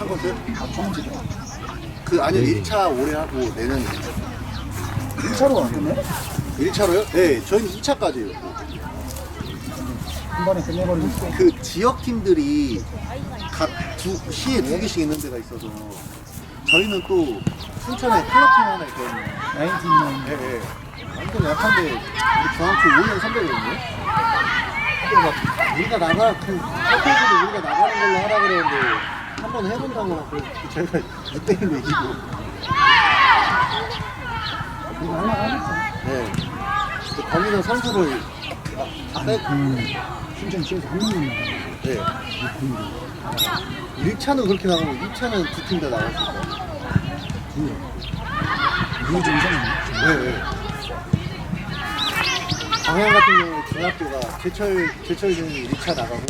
상관없어요? 아, 좋은 거그 아니요 1차 올해 하고 내년 1차로 왔네? 1차로요? 네 저희는 2차까지예요 한 번에 끝내버리니까. 그 지역 팀들이 각 두, 시에 두 개씩 있는 데가 있어서 저희는 또 순천에 클럽 팀 하나 있거든요 나인틴은 네, 네. 완전 약한데 우리 중학교 5년 선배거든요 근데 막 우리가 나가 그 서태지도 우리가 나가는 걸로 하라 그랬는데 한번 해본다고 막 그래서 저희가 6대1로 이기고 이거 하려고 하겠어. 네. 근데 거기는 선수를 막 빼, 음, 순천 시에서 한 나가. 네. 1차는 그렇게 나가고 2차는 두 팀 다 나갔을 거예요. 누구? 누구 좀 이상하네. 네, 네. 광양 같은 경우에 중학교가 제철 제철전이 1차 나가고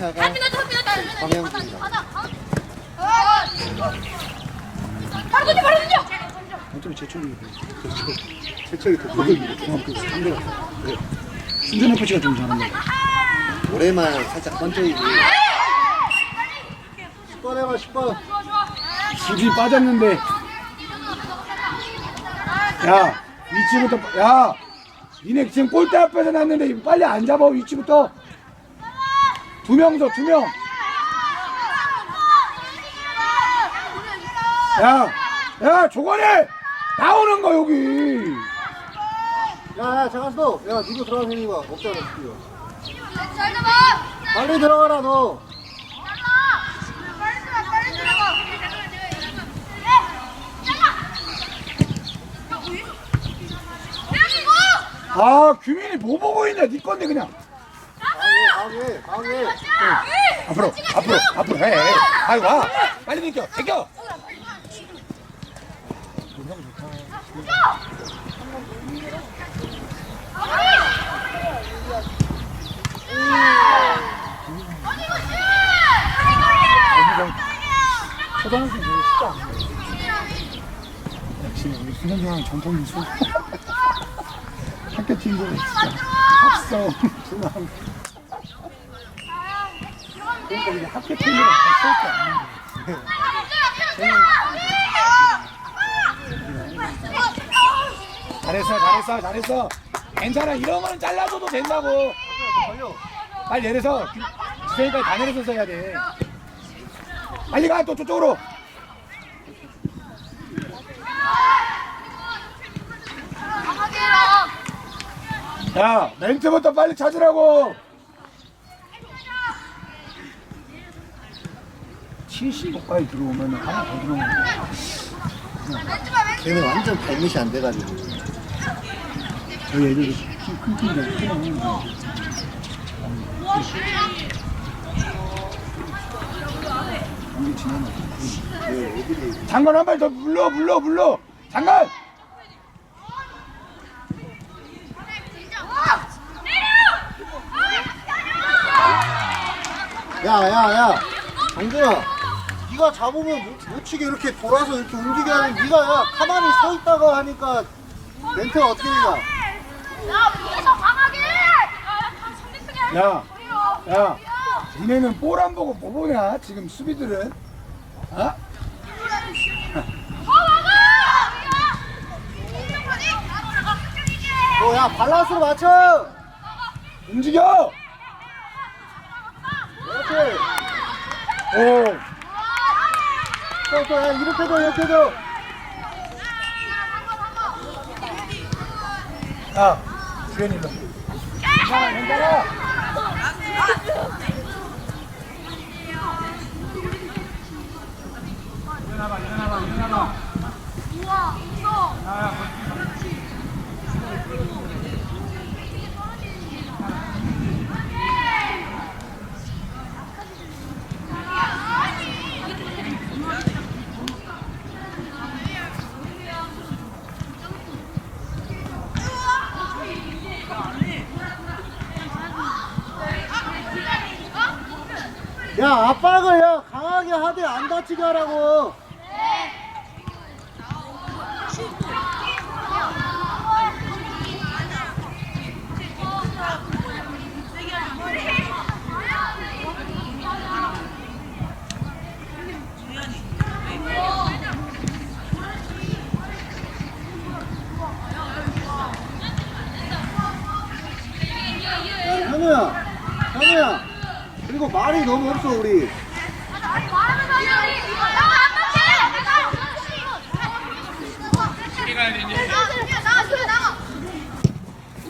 2차가 광양 팀이 나가. 바로 던져 바로 던져 어차피 제철이 제철이 더 좋은 중학교 상대가. 순천 FC가 좀 잘한다. 올해만 살짝 번쩍이고 10번 해봐 10번 수비 빠졌는데. 야, 위치부터, 빠- 야! 니네 지금 골대 앞에서 났는데 빨리 안 잡아, 위치부터. 두 명 더, 두 명. 야, 야, 조건이! 나오는 거, 여기! 야 야 잠깐 서. 야 누구 들어가서 이거 없잖아 지금. 잘 잡아 빨리 들어가라 너 빨리 들어가 빨리 들어가 아, 규민이 뭐 보고 있냐, 니 건데, 그냥. 강해 강해 앞으로, 앞으로, 앞으로 해. 아이, 와. 빨리 비켜, 비켜! 초등학생 되게 쉽지 않아. 역시 우리 수련중앙 전통 미술. 학교 팀들 진짜 합성, 중앙. 그러니까 이게 학교 팀으로 쓸게 없는 거 잘했어, 잘했어, 잘했어. 괜찮아, 거는 잘라줘도 된다고. 빨리 내려서, 지성이까지 다 내려서 써야 돼. 빨리 가, 또 저쪽으로. 야, 멘트부터 빨리 찾으라고. 75까지 들어오면 하나 더 들어오면 걔는 완전 발밑이 안 돼가지고. 저희 애들이 큰 지나면 그 애들이 장관 한 발 더 불러 불러 불러. 장관! 야야야. 정준아 네가 잡으면 못, 못 치게 이렇게 돌아서 이렇게 움직여야 하는 네가 야 가만히 서 있다가 하니까 멘트가 어떻게 되냐 야 위에서 강하게 야, 야, 니네는 볼 안 보고 뭐 보냐 지금 수비들은 어? 너야 밸런스로 맞춰 움직여 그렇지 오 또 또 야 이렇게 도 이렇게 도 야, 주현이 일로 괜찮아 괜찮아 일어나봐 일어나봐 일어나봐 우와 있어 야 압박을 야 강하게 하되 안 다치게 하라고 너무 없어 우리.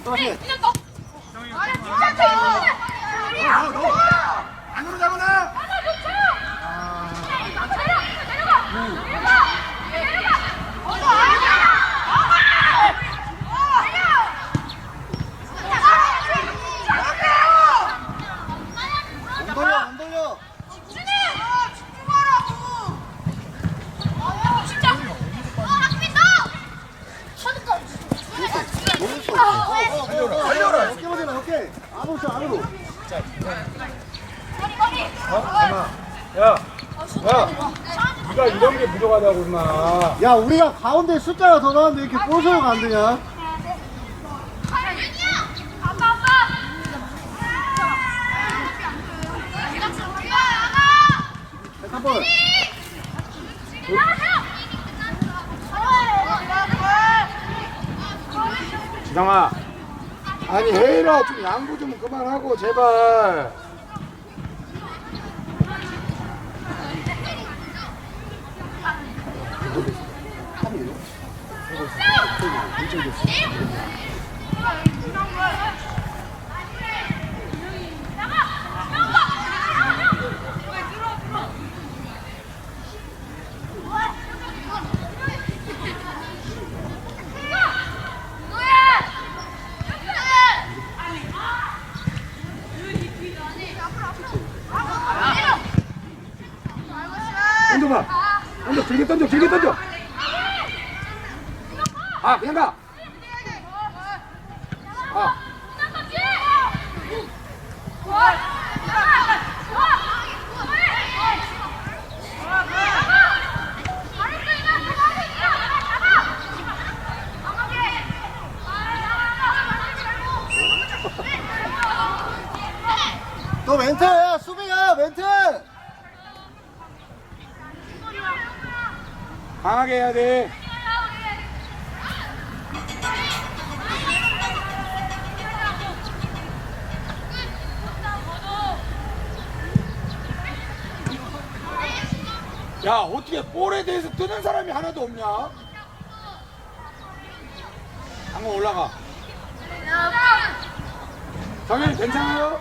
다시. 안으로 잡아놔. 안 돌려 안 돌려. 너무 있어. 달려라. 어깨 맞아 어깨. 안으로 쳐 안으로. 야, 야, 네가 이런 게 부족하다고 임마. 야 우리가 가운데 숫자가 더 나왔는데 이렇게 볼소가 안 되냐? 한 번. 지상아, 아니 헤이라 좀 양보 좀 그만하고 제발. 던져봐. 던져, 길게 던져, 길게 던져. 아, 그냥 가. 아, 너 멘트야 수비야 멘트. 강하게 해야 돼. 야, 어떻게 볼에 대해서 뜨는 하나도 없냐? 한번 올라가. 정현이 괜찮아요?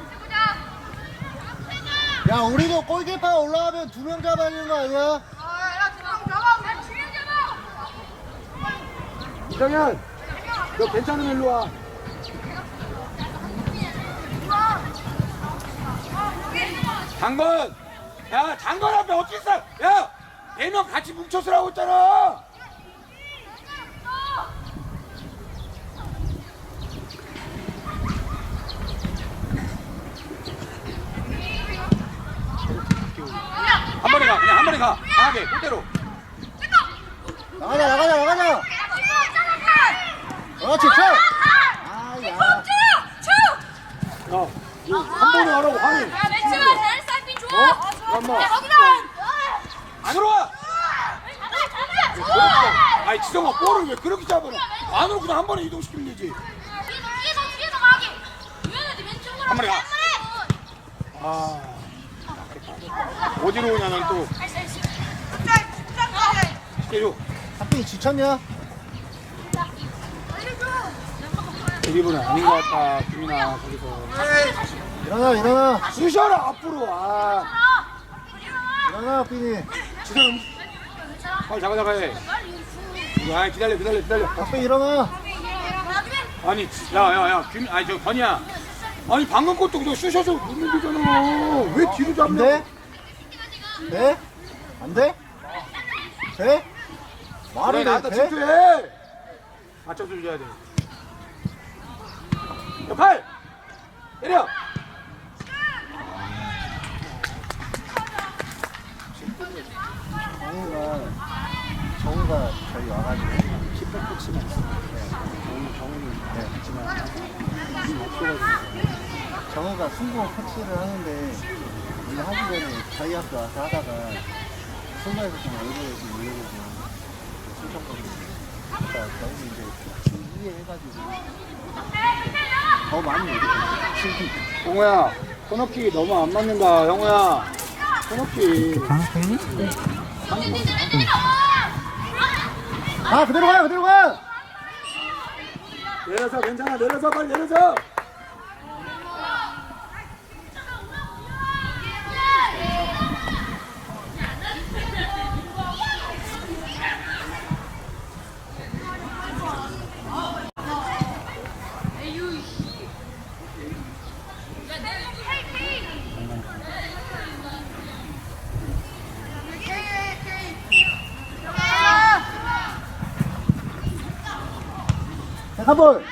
야 우리도 골키퍼 올라가면 두 명 잡아야 되는 거 아니야? 이정현, 너 괜찮으면 일로 와. 장건! 야, 장건 앞에 어떻게 있어? 야! 네명 같이 뭉쳐서 라고 했잖아! 한 번에 가, 그냥 한 번에 가. 강하게, 골대로. 나가자 나가자 나가자. 그렇지 쳐. 아야. 야, 한 번에 하라고, 하는. 어? 잠깐만. 안으로 와! 아이, 지성아, 볼을 왜 그렇게 잡아놔? 안으로 그냥 한 번에 이동시키면 되지. 한 마리 가. 아. 어디로 오냐, 난 또. 시켜줘. 학생이 지쳤냐? 드리블은 아닌 것 같다, 김이나, 거기서. 일어나 일어나 쑤셔라, 앞으로. 아. 일어나 빈이. 지성, 빨리 잡아, 잡아 해. 아, 기다려, 기다려, 기다려. 학생 일어나. 아니, 야, 야, 야, 김, 아니, 저, 건이야. 아니, 방금 것도 그냥 쑤셔서 놓는 거잖아. 왜 뒤로 안 잡냐? 돼? 돼? 안 돼? 돼? 그래, 말을 해 나한테 돼? 침투해. 맞춰서 줘야 돼. 야, 팔! 때려! 정우가 정우가 저희 와가지고 킥백 코치만 있어요. 정우 정우는 네, 있지만 지금 없어가지고 정우가 승부 코치를 하는데 오늘 하기 전에 저희 학교 와서 하다가 승부에서 좀 외부에서 이해해서 신청거든요. 그러니까 저희는 이제 좀 이해해가지고 더 많이 얘기해요. 지금 동호야, 코너킥이 너무 안 맞는다, 형우야. 코너킥. 방송이? 아 그대로 가요 그대로 가 내려서 괜찮아, 내려서 빨리 내려서. 백한볼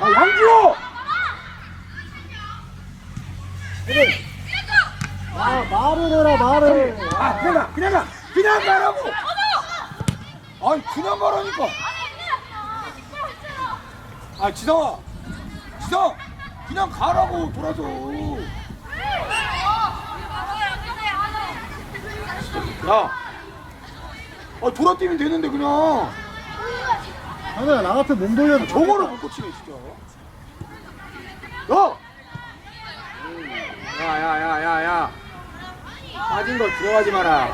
아, 양주! 아 말을 해라 말을 아, 그냥 가, 그냥 가, 그냥 가라고! 아니, 그냥 가라니까. 아, 지성아. 지성! 그냥 가라고, 돌아서. 야. 아, 돌아뛰면 되는데, 그냥. 형아 나 같은 몸 돌려도 저거를 못 고치네, 진짜. 야! 야, 야, 야, 야, 야. 빠진 거 들어가지 마라.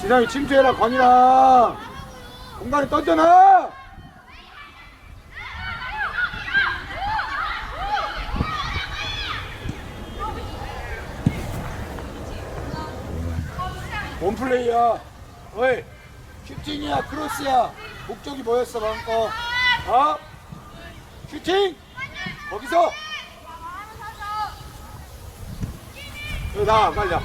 지상이 침투해라, 건이랑. 공간에 던져놔! 원플레이야. 어이, 슈팅이야, 크로스야. 목적이 뭐였어, 방금 거? 어? 슈팅! 거기서! 여기 나와, 빨리 와.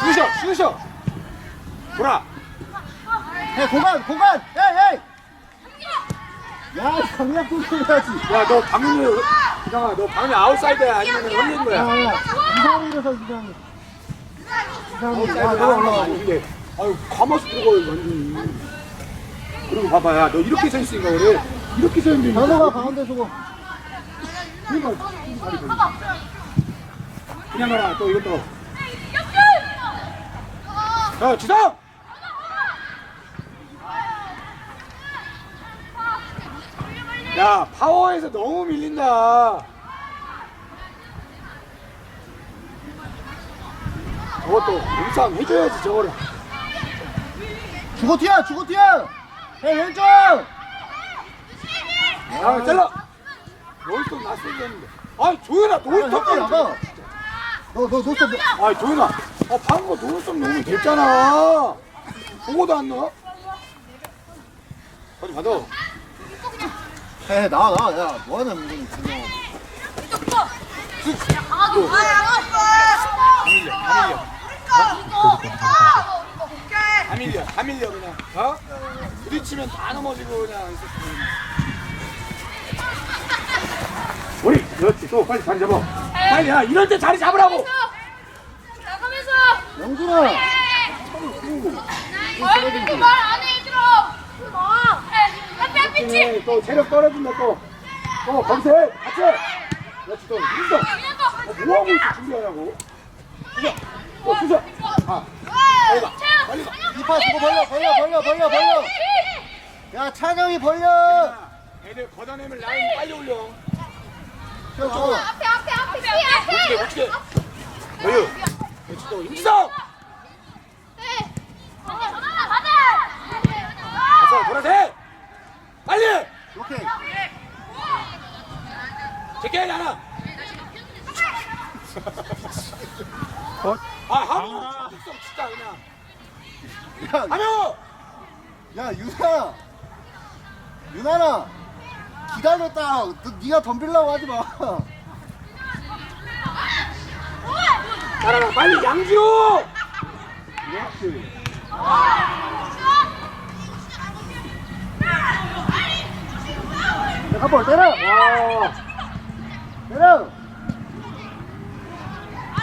쑤셔, 쑤셔! 돌아! 해 공간 공간 에이 에이 야 강약 불러야지 야, 너 방금, 이상아, 너 방금 아웃사이드야? 아니면 흘린 거야? 야 야 이상이라서 이상이 이상이 아, 야너 올라가 이게 아유 가마서 들어가요 완전히 그리고 봐봐 야 너 이렇게 서 있으니까 그래 이렇게 서 있는데 현우가 가운데 서고 그러니까. 그냥 가라 또 이것도 야 지성 야 파워에서 너무 밀린다. 저것도 몸싸움 해줘야지 저거를. 주고 뛰어 주고 뛰어. 해 왼쪽. 야 잘라. 났어야 되는데. 아이 롤스톱 형 나가 너너 노스 아이 조연아. 아 방금 거 롤스톱 넣으면 됐잖아. 보고도 안 넣어? 어디 받아 해 나와 나와 야 뭐하냐 이거는 그냥 다 밀려 다 밀려 그냥. 어? 부딪히면 다 넘어지고 그냥 우리 그렇지. 또 빨리 자리 잡아. 빨리 야 이럴 때 자리 잡으라고! 나가면서! 영준아! 어이 말안해? 얘들아 나 앞에 앞에 치 네, 또 체력 떨어진다 또또 거기서 해 같이 그렇지 또 어, 뭐하고 있어 준비하냐고 주자 또 주자 아 빨리 가 빨리 가 이파 주고 벌려 벌려 벌려 벌려 벌려 야 찬영이 벌려 야, 애들 걷어내면 라인 빨리 올려 형 저거 앞에 앞에 앞에 치 앞에 어떻게 여유 그렇지 또 임지성 가서 돌아서 빨리! 오케이. 제게 나나 아. 한국 적극성 진짜 그냥. 야, 하명 야 유나 유나나. 기다렸다. 너, 네가 덤빌라고 하지 마. 따라가 빨리 양지호! 그렇지 한번 때려 와 때려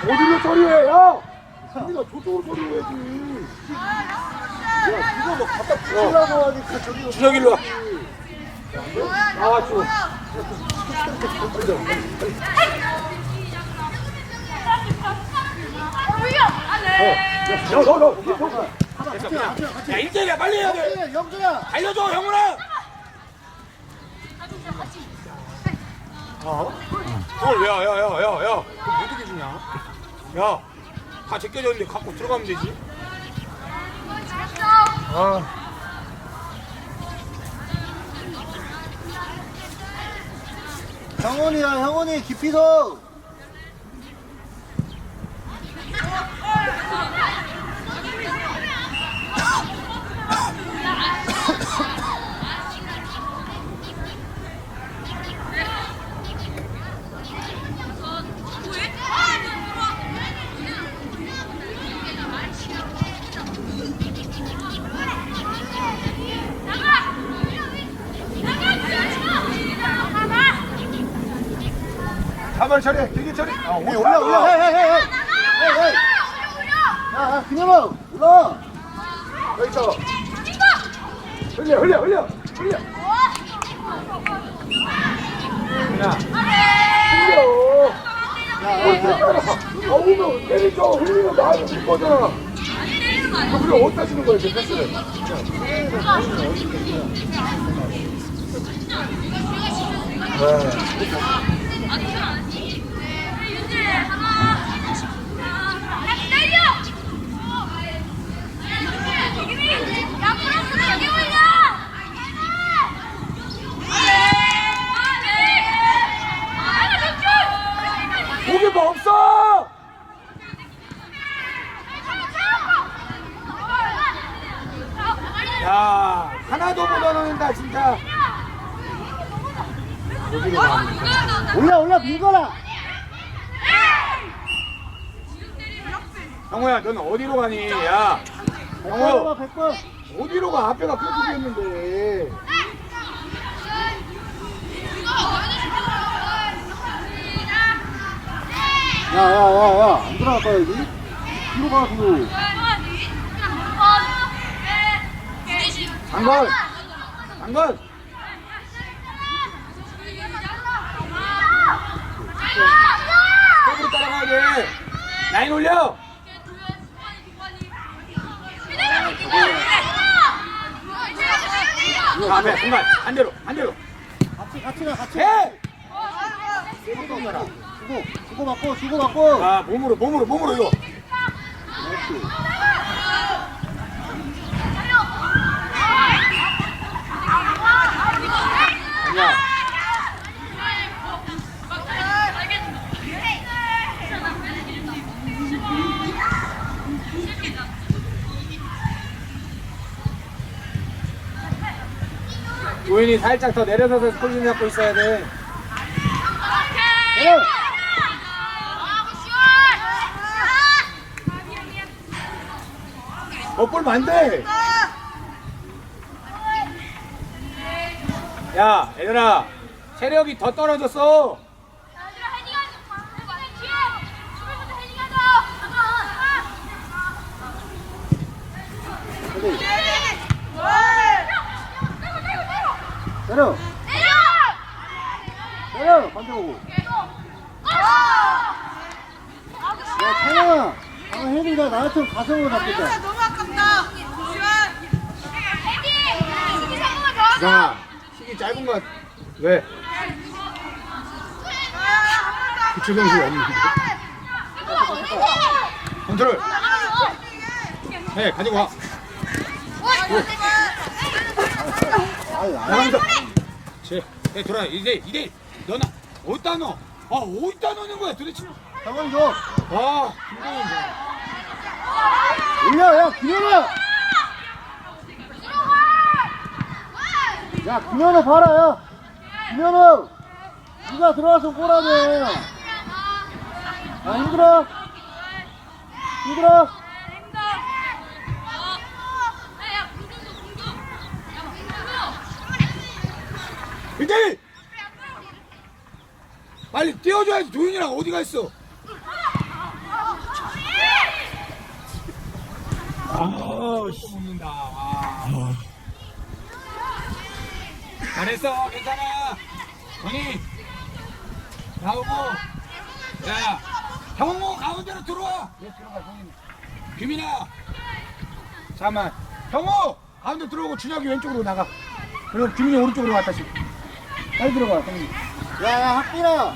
어디로 처리해 야 우리가 저쪽으로 처리해야지 야 이거 뭐 갖다 붙이려고 하니까 저기 주혁 일로 와 나와 줘. 너, 너, 너. 됐어, 그냥. 야, 일대일이야, 빨리 해야 돼. 예, 영준아. 달려줘, 형훈아. 어? 그걸 왜, 야, 야, 야, 야, 야. 못 어떻게 주냐? 야, 다 제껴졌는데 갖고 들어가면 되지. 아. 형원이야, 형원이 깊이서. 가만 처리해, 되게 처리. 아, 예, 올라, 올라, 해, 해, 해, 해. 해, 해. 야, 야, 그녀마, 올라. 여기 있어. 흘려, 흘려, 흘려, 흘려. 야, 흘려. 아, 오면 때리죠. 흘리면 나한테 줄 거잖아. 너 그래, 어디다 주는 거야, 그 패스를? 고 Yeah. 스톱으로 따라가야 돼. 라인 올려! 자, 앞에, 공간. 반대로, 반대로. 같이, 같이 가, 같이. 해! 주고, 주고, 주고 받고, 주고 받고. 아, 몸으로, 몸으로, 몸으로 이거. 그렇지. 조인이 살짝 더 내려서서 포지션 잡고 있어야 돼. 내려. 겉볼면 안 돼. 야, 얘들아. 체력이 더 떨어졌어. 어디? 내려. 내려. 반대 보고. 야, 찬영아. 아, 혜리가 나한테 가성으로 잡겠다. 너무 아깝다. 야, 시기 짧은 것 같... 왜? 부추 정신이 없는데. 컨트롤. 해, 가지고 와. 아유, 안 나가면서. 제, 내 돌아. 이제, 이제, 너나, 어디다 넣어? 아, 어디다 넣는 거야, 도대체? 상원 줘. 아, 김동현 올려, 야, 김현아. 야, 김현아 봐라, 야. 김현아. 네가 들어와서 꼬라네. 아, 힘들어? 힘들어? 일대일 빨리 뛰어줘야지 도윤이랑 어디 가 있어? 아 씨. 먹는다 아. 잘했어 괜찮아. 건이 나오고. 야 형호 가운데로 들어와. 왜 들어가 형님 규민아 잠깐만. 형호 가운데 들어오고 준혁이 왼쪽으로 나가. 그리고 규민이 오른쪽으로 왔다 시 빨리 들어가. 형님 야야 학빈아.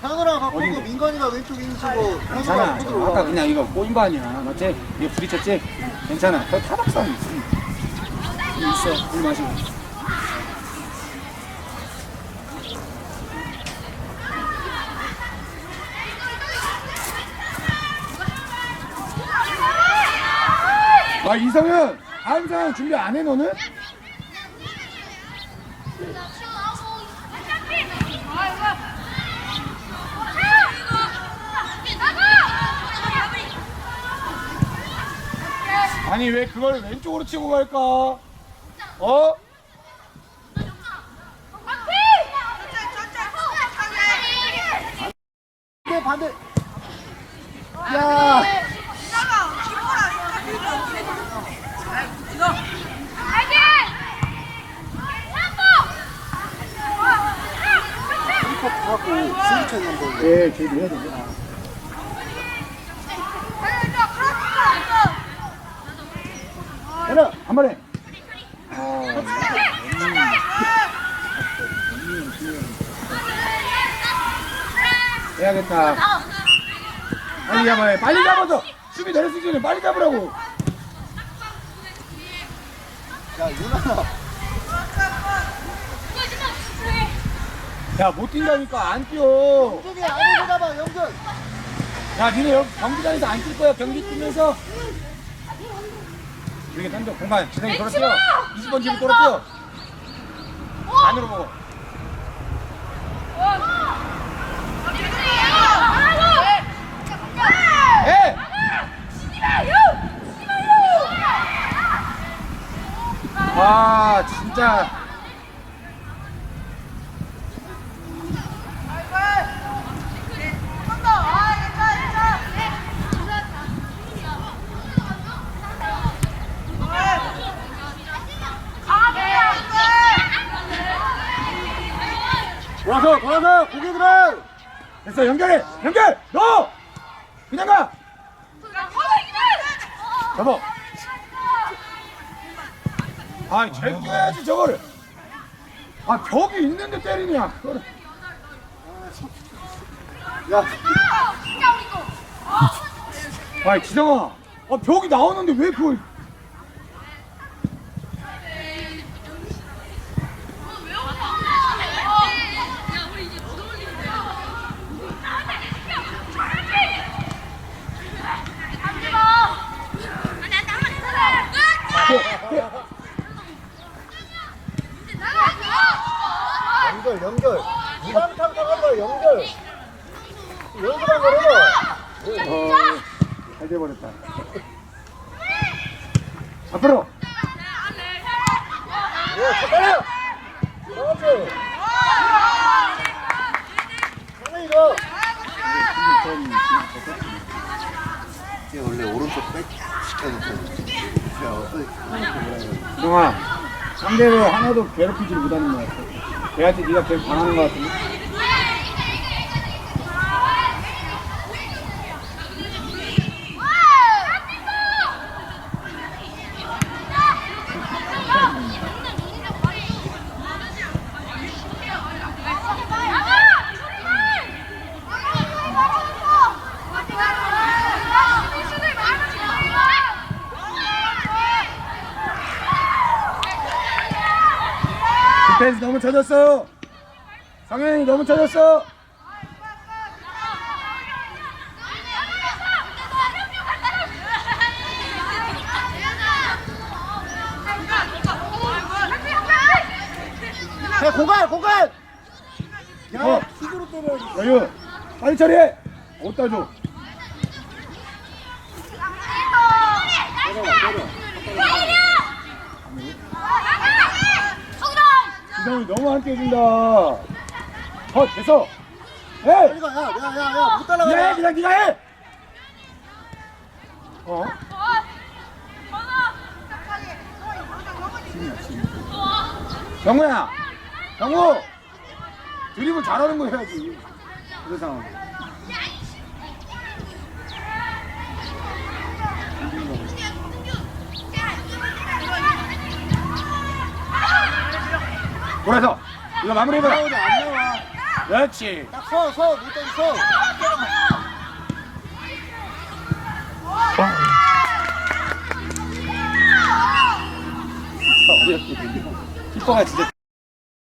현우랑 갖고? 오고 민건이가 왼쪽에 있으시고 괜찮아. 현우랑 코드로 아까 와 그냥 이거 꼬인 거 아니야. 맞지? 이거 부딪혔지? 괜찮아. 저 타박상 있어. 있어. 물 마시고. 아 이성현! 다음 준비 안 해 너는? 아니 왜 그걸 왼쪽으로 치고 갈까? 어? 반대 반대 야 하고 스위치 한번 예, 저희 해야 되죠. 해라 한 번에. 해야겠다. 빨리 잡아야 해. 빨리 잡아서 수비 내렸을 전에 빨리 잡으라고. 야 유나 야, 못 뛴다니까 안 뛰어. 영준이 안으로 잡아 영준 야, 니네 여기 경기장에서 안 뛸 거야. 경기 뛰면서. 이렇게 던져. 공간. 지성이 돌아 뛰어. 20번 지금 돌아 뛰어. 안으로 보고. 해! 와, 진짜. 돌아서 돌아서 고개 들어 됐어, 연결해! 연결! 너! 그냥 가! 잡아! 아, 잘 뛰어야지, 저거를! 아, 벽이 있는데 때리냐, 그거를. 야 아, 지성아! 아, 벽이 나오는데 왜 그걸. 연결 연결 무방탕탕한 거야 연결 연결한 걸 해봐 어, 잘 돼버렸다. 앞으로! 이거 원래 오른쪽 백 시켜놓고 지성아, 상대를 하나도 괴롭히지 못하는 것 같아. 걔한테 네가 계속 당하는 것 같은데? 쳐졌어. 상현이 너무 쳐졌어. 야 공간 공간 야 어. 킥으로 때려 여유. 빨리 처리해. 어디다 줘. 때려 때려 지성이 너무 안 뛰어준다. 어, 됐어. 해. 빨리 가 야 야 야 야 못 따라가 네가 해, 그냥 네가 해. 어? 정우야, 형우 드리블 잘하는 거 해야지 그런 상황 그래서 이거 마무리 해봐 안 나와. 그렇지 딱 서, 서. 키퍼가 진짜